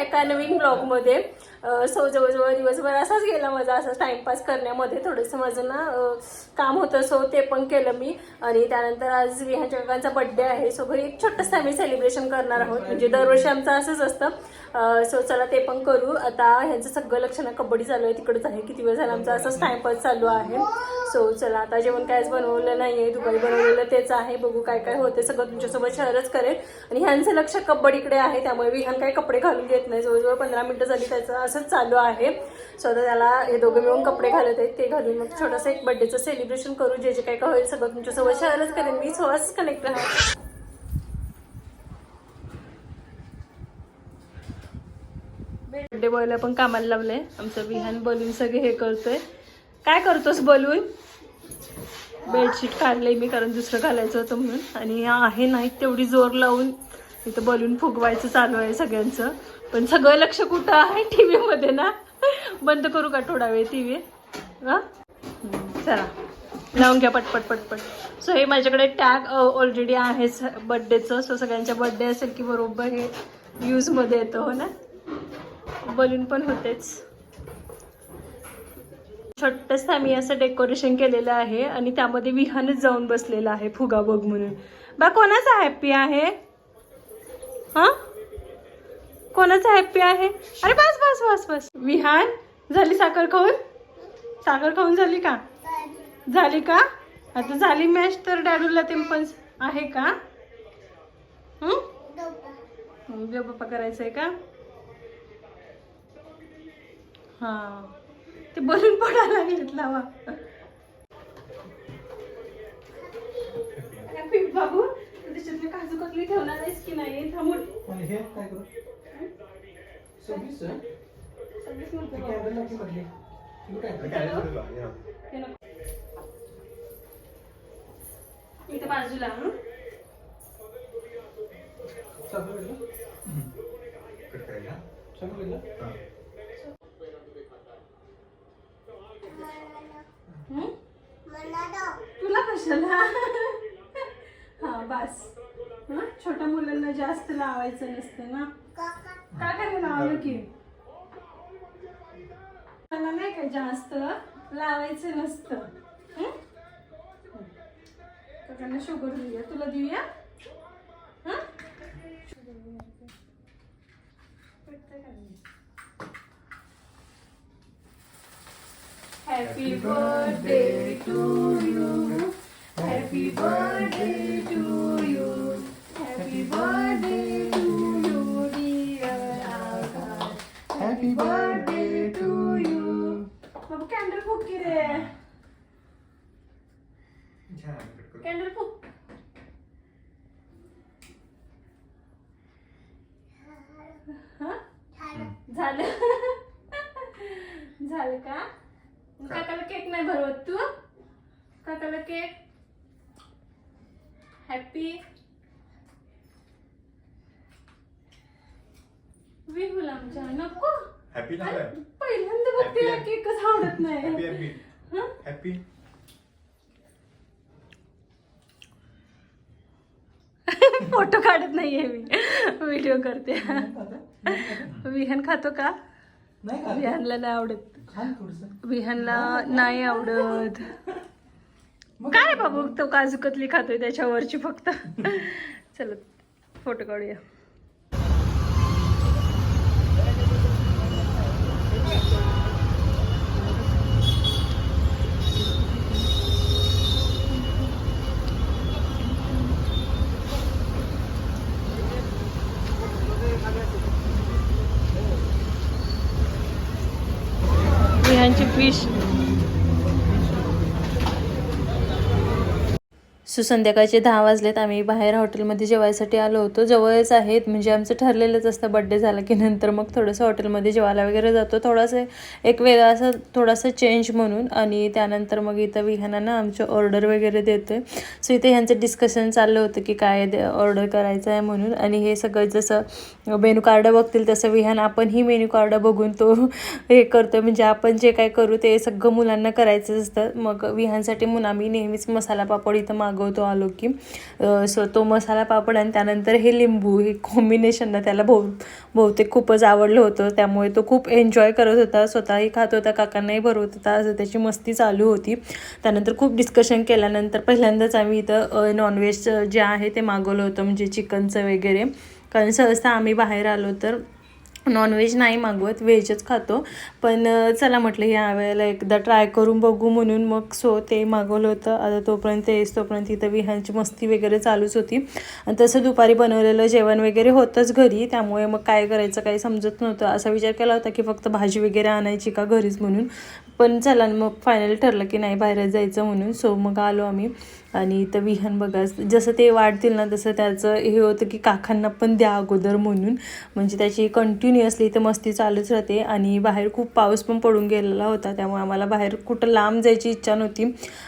एका नवीन ब्लॉगमध्ये. सो जवळजवळ दिवसभर असाच गेला माझा असाच टाइमपास करण्यामध्ये थोडंसं माझं ना काम होतं सो ते पण केलं मी. आणि त्यानंतर आज विहानच्या काकांचा बड्डे आहे सो घरी एक छोटंसं आम्ही सेलिब्रेशन करणार आहोत. म्हणजे दरवर्षी आमचं असंच असतं. सो चला ते पण करू. आता ह्यांचं सगळं लक्ष ना कबड्डी चालू आहे तिकडंच आहे. किती वेळ झाला आमचा असंच टाइमपास चालू आहे. सो चला आता जेवण कायच बनवलं नाही आहे दुपारी बनवलेलं तेच आहे. बघू काय काय होते सगळं तुमच्यासोबत शेअरच करेल आणि ह्यांचं लक्ष कबड्डीकडे आहे त्यामुळे विहान काही कपडे घालून घेत नाही. जवळजवळ पंधरा मिनिटं झाली त्याचं असंच चालू आहे. सो आता त्याला हे दोघं मिळून कपडे घालत आहेत ते घालून मग छोटंसं एक बड्डेचं सेलिब्रेशन करू. जे जे काय काय होईल सगळं तुमच्यासोबत शेअरच करेन. मी सहज कनेक्ट राहा बर्थडे बॉयला पण कामाला लावलंय. आमचं विहान बलून सगळे हे करतोय. काय करतोस बलून बेडशीट काढलंय मी कारण दुसरं घालायचं होतं म्हणून. आणि आहे नाही तेवढी जोर लावून इथं बलून फुगवायचं चालू आहे सगळ्यांचं. पण सगळं लक्ष कुठं आहे? टी व्हीमध्ये ना? बंद करू का थोडा वेळ टी व्ही चला. लावून घ्या पटपट पटपट. सो हे माझ्याकडे टॅग ऑलरेडी आहे बड्डेचं सो सगळ्यांच्या बड्डे असेल की बरोबर हे यूजमध्ये येतं हो ना? बलून पण होतेच. छोटंसं आम्ही असं डेकोरेशन केलेलं आहे आणि त्यामध्ये विहानच जाऊन बसलेला आहे फुगा बघ म्हणून. बा कोणाचा हॅप्पी आहे? हां? कोणाचा हॅप्पी आहे? अरे बस बस बस बस. विहान झाली साखर खाऊन? साखर खाऊन झाली का? झाली का? आता झाली मॅच तर डॅडूला ते पण आहे का? हं? देव बाप्पा करायचंय का? हा. ते बलून पडायला लागलेत लावा. बाबू त्याच्यातले काजू कतली ठेवणार आहेस की नाही? थांबून आणि हे? काय करू? सव्वीस? सव्वीस? हे. इथं बाजूला हं? हं? तुला कशाला हा बस हं? छोट्या मुलांना जास्त लावायचं नसतं ना का करायला लावलं की? मला नाही का जास्त लावायचं नसतं. त्यांना काकांना शुगर देऊया. तुला देऊया? Happy birthday to you happy birthday झालं का? काकाला केक नाही भरवत तू? काकाला केक हॅपी विहुल आमच्या नको. हॅपी पहिल्यांदा बघते Happy. केकच आवडत नाही. हं? हॅपी फोटो काढत नाहीये मी. व्हिडिओ करते. विहान खातो का? नाही का? विहानला नाही आवडत थोडंसं. विहानला नाही आवडत मग काय बाबू तो काजू कतली खातोय त्याच्यावरची फक्त चला फोटो काढूया सुसंध्याकाळचे दहा वाजलेत आम्ही बाहेर हॉटेलमध्ये जेवायसाठी आलो होतो. जवळच आहेत म्हणजे आमचं ठरलेलंच असतं बड्डे झाला की नंतर मग थोडंसं हॉटेलमध्ये जेवायला वगैरे जातो. थोडंसं एक वेगळा असं थोडासा चेंज म्हणून आणि त्यानंतर मग इथं विहानांना आमचं ऑर्डर वगैरे देतो आहे सो इथे ह्यांचं डिस्कशन चाललं होतं की काय ऑर्डर करायचं आहे म्हणून. आणि हे सगळं जसं मेनू कार्ड बघतील तसं विहान आपणही मेन्यू कार्ड बघून तो हे करतो म्हणजे आपण जे काय करू ते सगळं मुलांना करायचं असतं. मग विहानसाठी म्हणून आम्ही नेहमीच मसाला पापड इथं मागवतो. मागवतो आलो की सो तो मसाला पापड आणि त्यानंतर हे लिंबू हे कॉम्बिनेशन ना त्याला भो बहुतेक खूपच आवडलं होतं. त्यामुळे तो खूप एन्जॉय करत होता. स्वतःही खात होता काकांनाही भरवत होता. असं त्याची मस्ती चालू होती. त्यानंतर खूप डिस्कशन केल्यानंतर पहिल्यांदाच आम्ही इथं नॉनव्हेज जे आहे ते मागवलं होतं. म्हणजे चिकनचं वगैरे. कारण सहजता आम्ही बाहेर आलो तर नॉनव्हेज नाही मागवत व्हेजच खातो. पण चला म्हटलं ह्या वेळेला एकदा ट्राय करून बघू म्हणून मग सो ते मागवलं होतं. आता तोपर्यंत येस तोपर्यंत इथं विहांची मस्ती वगैरे चालूच होती. आणि तसं दुपारी बनवलेलं जेवण वगैरे होतंच घरी. त्यामुळे मग काय करायचं काही समजत नव्हतं. असा विचार केला होता की फक्त भाजी वगैरे आणायची का घरीच म्हणून. पण चला मग फायनल ठरलं की नाही बाहेरच जायचं म्हणून. सो मग आलो आम्ही. आणि इथं विहान बघा जसं ते वाढतील ना तसं त्याचं हे होतं की काकांना पण द्या अगोदर म्हणून. म्हणजे त्याची कंटिन्युअसली इथं मस्ती चालूच राहते. आणि बाहेर खूप पाऊस पण पडून गेलेला होता त्यामुळे आम्हाला बाहेर कुठं लांब जायची इच्छा नव्हती.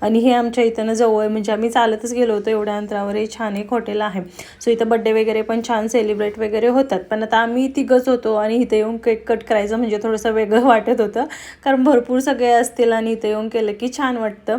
आणि हे आमच्या इथं जवळ म्हणजे आम्ही चालतच गेलो होतो. एवढ्या अंतरावर हे छान एक हॉटेल आहे. सो इथं बड्डे वगैरे पण छान सेलिब्रेट वगैरे होतात. पण आता आम्ही तिघंच होतो आणि इथं येऊन केक कट करायचं म्हणजे थोडंसं वेगळं वाटत होतं. कारण भरपूर सगळं असतील आणि इथं येऊन केलं की छान वाटतं.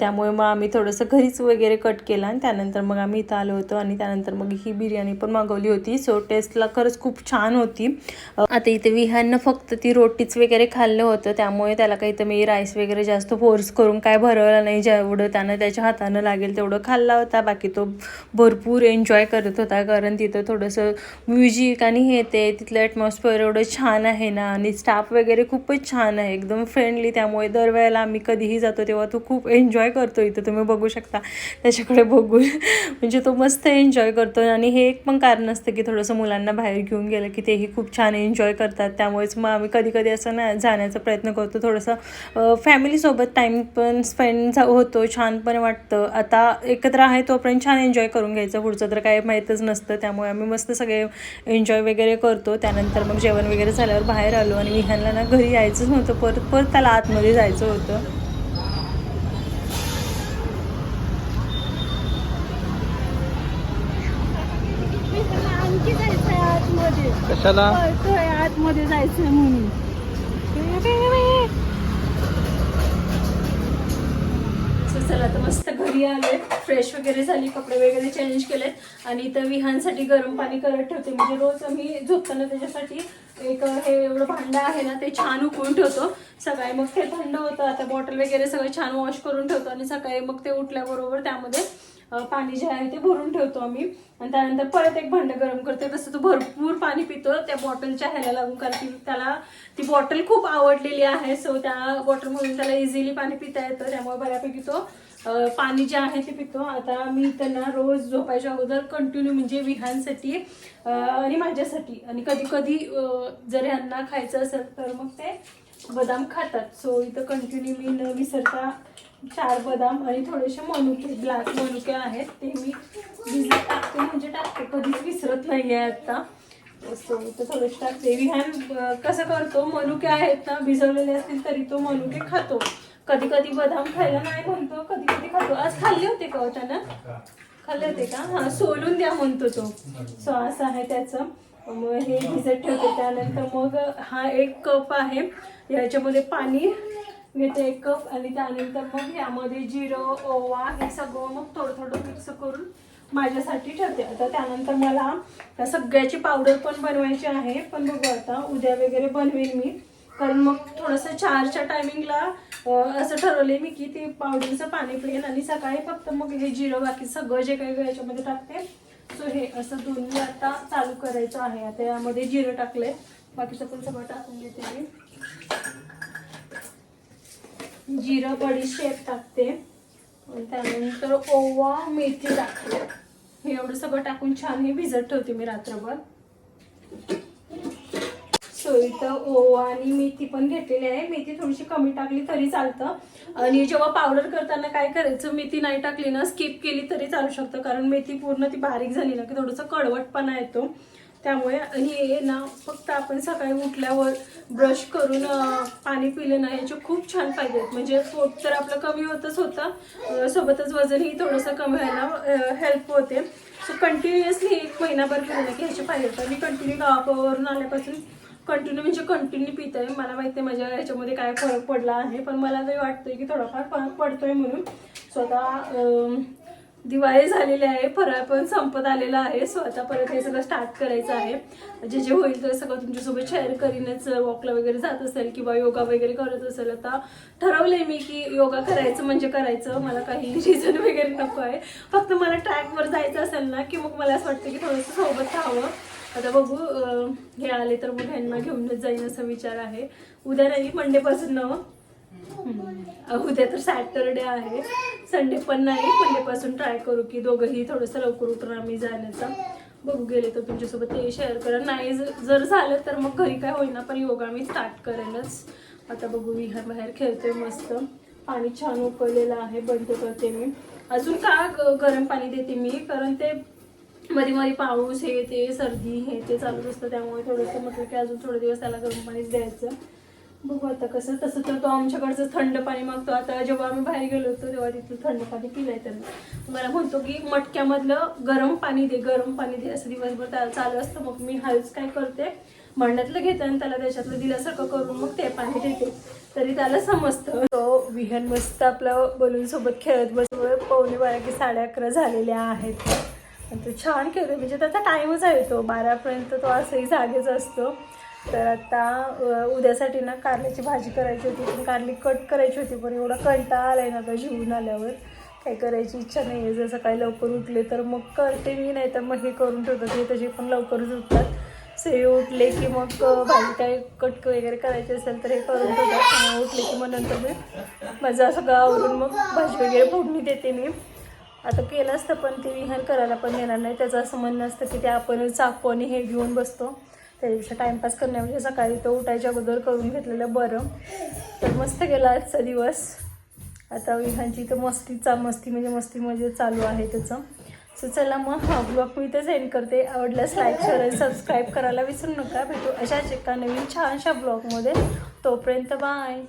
त्यामुळे मग आम्ही थोडंसं घरीच वगैरे कट केलं आणि त्यानंतर मग आम्ही इथं आलो होतो आणि त्यानंतर मग ही बिर्याणी पण मागवली होती. सो टेस्टला खरंच खूप छान होती. आता इथे विहाननं फक्त ती रोटीच वगैरे खाल्लं होतं. त्यामुळे त्याला काही तर मी राईस वगैरे जास्त फोर्स करून काय भरवलं नाही. जेवढं त्यानं त्याच्या हातानं लागेल तेवढं खाल्ला होता. बाकी तो भरपूर एन्जॉय करत होता. कारण तिथं थोडंसं म्युझिक आणि हे ते तिथलं ॲटमॉस्फिअर एवढं छान आहे ना. आणि स्टाफ वगैरे खूपच छान आहे. एकदम फ्रेंडली त्यामुळे दरवेळेला आम्ही कधीही जातो तेव्हा तो खूप एन्जॉय करतो इथं. तुम्ही बघू शकता. त्याच्याकडे बघून. म्हणजे तो मस्त एन्जॉय करतो. आणि हे एक पण कारण असतं की थोडंसं मुलांना बाहेर घेऊन गेलं की तेही खूप छान एन्जॉय करतात. त्यामुळेच मग आम्ही कधी कधी असं ना जाण्याचा प्रयत्न करतो. थोडंसं फॅमिलीसोबत टाईम पण स्पेंड होतो. छान पण वाटतं. आता एकत्र आहे तोपर्यंत छान एन्जॉय करून घ्यायचं. पुढचं तर काही माहीतच नसतं. त्यामुळे आम्ही मस्त सगळे एन्जॉय वगैरे करतो. त्यानंतर मग जेवण वगैरे झाल्यावर बाहेर आलो आणि विहानला ना घरी यायचंच नव्हतं. परत परत त्याला आतमध्ये जायचं होतं. आतमध्ये. आतमध्ये जायचंय म्हणून. So, चला आता मस्त घरी आले फ्रेश वगैरे झाली कपडे वगैरे चेंज केलेत. आणि इथं विहानसाठी गरम पाणी करत ठेवते. म्हणजे रोज मी झोपताना त्याच्यासाठी एक हे एवढं भांडं आहे ना ते छान उकळून ठेवतो. सकाळी मग ते थंड होतं आता बॉटल वगैरे सगळं छान वॉश करून ठेवतो. आणि सकाळी मग ते उठल्याबरोबर त्यामध्ये पाणी जे आहे ते भरून ठेवतो आम्ही. आणि त्यानंतर परत एक भांडं गरम करते तसं तो भरपूर पाणी पितो त्या बॉटलच्या ह्याला लागून कारण की त्याला ती बॉटल खूप आवडलेली आहे. सो त्या बॉटलमधून त्याला इझिली पाणी पिता येतं. त्यामुळे बऱ्यापैकी तो पाणी जे आहे ते पितो. आता मी त्यांना रोज झोपायच्या अगोदर कंटिन्यू म्हणजे विहांसाठी आणि माझ्यासाठी. आणि कधी कधी जर ह्यांना खायचं असेल तर मग ते बदाम खातात. सो इथं कंटिन्यू मी न विसरता चार बदाम आणि थोडेसे मनुके ब्लॅक मनुके आहेत. ते मी भिजत टाकते. म्हणजे टाकते. कधीच विसरत नाही आहे आत्ता सो इथं थोडेसे टाकते. विहान कसं करतो मनुके आहेत ना भिजवलेले असतील तरी तो मनुके खातो. कधी कधी बदाम खायला नाही म्हणतो कधी कधी खातो. आज खाल्ले होते का हो त्यानं? खाल्ले होते का? हा सोलून द्या म्हणतो तो. सो असं आहे त्याचं. मग हे भिजत ठेवते. त्यानंतर मग हा एक कप आहे. याच्यामध्ये पाणी घेते एक कप आणि त्यानंतर मग यामध्ये जिरं ओवा हे सगळं मग थोडं थोडं मिक्स करून माझ्यासाठी ठेवते. आता त्यानंतर मला त्या सगळ्याची पावडर पण बनवायची आहे. पण बघू आता उद्या वगैरे बनवेन मी. कारण मग थोडंसं चारच्या टायमिंगला असं ठरवले मी की ते पावडरचं पाणी पिळेन आणि सकाळी फक्त मग हे जिरं बाकी सगळं जे काही याच्यामध्ये टाकते सो हे असं दोन्ही आता चालू करायचं आहे. आता यामध्ये जिरं टाकले बाकीचं पण सगळं टाकून घेते मी. जिरं बडीशेप टाकते. त्यानंतर ओवा मेथी टाकते. हे एवढं सगळं टाकून छान हे भिजत ठेवते मी रात्रभर. सो इथं ओवा आणि मेथी पण घेतलेली आहे. मेथी थोडीशी कमी टाकली तरी चालतं. आणि जेव्हा पावडर करताना काय करायचं मेथी नाही टाकली ना स्किप केली तरी चालू शकतं. कारण मेथी पूर्ण ती बारीक झाली ना की थोडंसं कडवटपणा येतो. त्यामुळे हे ना फक्त आपण सकाळी उठल्यावर ब्रश करून पाणी पिलं ना याचे खूप छान फायदे आहेत. म्हणजे पोट तर आपलं कमी होतच होतं. सोबतच वजनही थोडंसं कमी व्हायला हेल्प होते. सो कंटिन्युअसली एक महिनाभर पिलं ना की ह्याचे फायदे होतात मी कंटिन्यू गावावरून आल्यापासून कंटिन्यू म्हणजे कंटिन्यू पित आहे. मला माहिती आहे माझ्या ह्याच्यामध्ये काय फरक पडला आहे पण मला तरी वाटतंय की थोडाफार फरक पडतोय म्हणून. स्वतः दिवाळी झालेली आहे फराळ पण संपत आलेला आहे सो आता परत हे सगळं स्टार्ट करायचं आहे. जे जे होईल ते सगळं तुमच्यासोबत शेअर करीनच वॉकला वगैरे जात असेल किंवा योगा वगैरे करत असेल आता ठरवलंय मी की योगा करायचं म्हणजे करायचं मला काही रिझन वगैरे नको आहे. फक्त मला ट्रॅकवर जायचं असेल ना की मग मला असं वाटतं की थोडंसं सोबत राहावं. आता बघू हे आले तर मग ह्यांना घेऊनच जाईन असा विचार आहे. उद्या नाही मंडेपासून ना. उद्या तर सॅटरडे आहे. संडे पण नाही. मंडेपासून ट्राय करू की दोघंही थोडंसं लवकर उठून आम्ही जाण्याचा. बघू गेले तर तुमच्यासोबत ते शेअर करा नाही जर झालं तर मग घरी काय होईना पण योगा मी स्टार्ट करेनच आता बघू विहार बाहेर खेळतोय मस्त. पाणी छान उकळलेलं आहे बंद करते मी अजून का गरम पाणी देते मी? कारण ते मध्ये मध्ये पाऊस हे ते सर्दी हे ते चालूच असतं. त्यामुळे थोडंसं म्हटलं की अजून थोडे दिवस त्याला गरम पाणीच द्यायचं. बघू आता कसं तसं तर तो आमच्याकडचं थंड पाणी मागतो. आता जेव्हा आम्ही बाहेर गेलो होतो तेव्हा तिथलं थंड पाणी पिलंय त्यानं. मला म्हणतो की मटक्यामधलं गरम पाणी दे गरम पाणी दे असं दिवसभर त्याला चालू असतं. मग मी हळूच काय करते भांड्यातलं घेते आणि त्याला त्याच्यातलं दिल्यासारखं करून मग ते पाणी देते. तरी त्याला समजतं. तो विहन मस्त आपल्या बलून सोबत खेळत बसतोय. पावणे बारा की साडे अकरा झालेल्या आहेत. आणि तो छान खेळतो म्हणजे त्याचा टाईमच आहे तो. बारापर्यंत तो असंही जागेच असतो. तर आता उद्यासाठी ना कारल्याची भाजी करायची होती पण कारली कट करायची होती पण एवढा कंटाळा आला आहे ना आता जेवून आल्यावर. काही करायची इच्छा नाही आहे जर सकाळी लवकर उठले तर मग करते मी नाही तर मग हे करून ठेवतात हे तसे पण लवकरच उठतात. से उठले की मग भाजी काय कट वगैरे करायची असेल तर हे करून ठेवतात. उठले की मग नंतर मी माझं सगळं आवरून मग भाजी वगैरे फोडणी देते मी. आता केलं असतं पण ते विहार करायला पण येणार नाही. त्याचं असं म्हणणं असतं की ते आपण चाकू आणि हे घेऊन बसतो. त्याच्यापेक्षा टाईमपास करण्यापेक्षा सकाळी तो उठायच्या अगोदर करून घेतलेलं बरं. तर मस्त गेला आजचा दिवस. आता विहांची तर मस्तीचा मस्ती म्हणजे मस्ती म्हणजे चालू आहे त्याचं. सो चला मग हा ब्लॉग मी इथेच एंड करते. आवडल्यास लाईक शेअर आणि सबस्क्राईब करायला विसरू नका. भेटू अशाच एका नवीन छानशा ब्लॉगमध्ये तोपर्यंत बाय